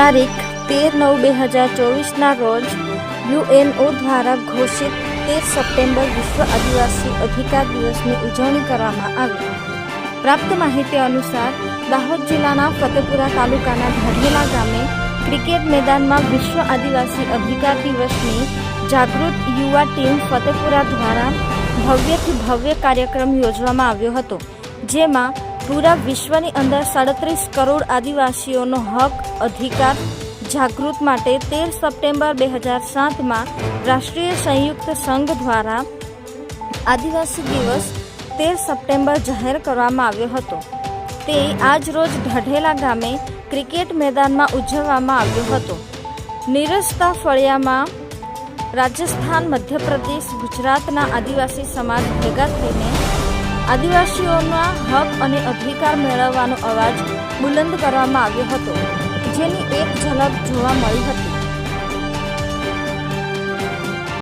તારીખ તેર નવ બે હજાર ચોવીસના રોજ યુએનઓ દ્વારા ઘોષિત તેર સપ્ટેમ્બર વિશ્વ આદિવાસી અધિકાર દિવસની ઉજવણી કરવામાં આવી. પ્રાપ્ત માહિતી અનુસાર દાહોદ જિલ્લાના ફતેપુરા તાલુકાના ઢઢેલા ગામે ક્રિકેટ મેદાનમાં વિશ્વ આદિવાસી અધિકાર દિવસની જાગૃત યુવા ટીમ ફતેપુરા દ્વારા ભવ્યથી ભવ્ય કાર્યક્રમ યોજવામાં આવ્યો હતો, જેમાં પૂરા વિશ્વની અંદર સાડત્રીસ કરોડ આદિવાસીઓનો હક, અધિકાર જાગૃત માટે તેર સપ્ટેમ્બર બે હજાર સાતમાં રાષ્ટ્રીય સંયુક્ત સંઘ દ્વારા આદિવાસી દિવસ તેર સપ્ટેમ્બર જાહેર કરવામાં આવ્યો હતો. તે આજ રોજ ઢઢેલા ગામે ક્રિકેટ મેદાનમાં ઉજવવામાં આવ્યો હતો. નીરજતા ફળિયામાં રાજસ્થાન, મધ્યપ્રદેશ, ગુજરાતના આદિવાસી સમાજ ભેગા થઈને આદિવાસીઓના હક અને અધિકાર મેળવવાનો અવાજ બુલંદ કરવામાં આવ્યો હતો, જેની એક ઝલક જોવા મળી હતી.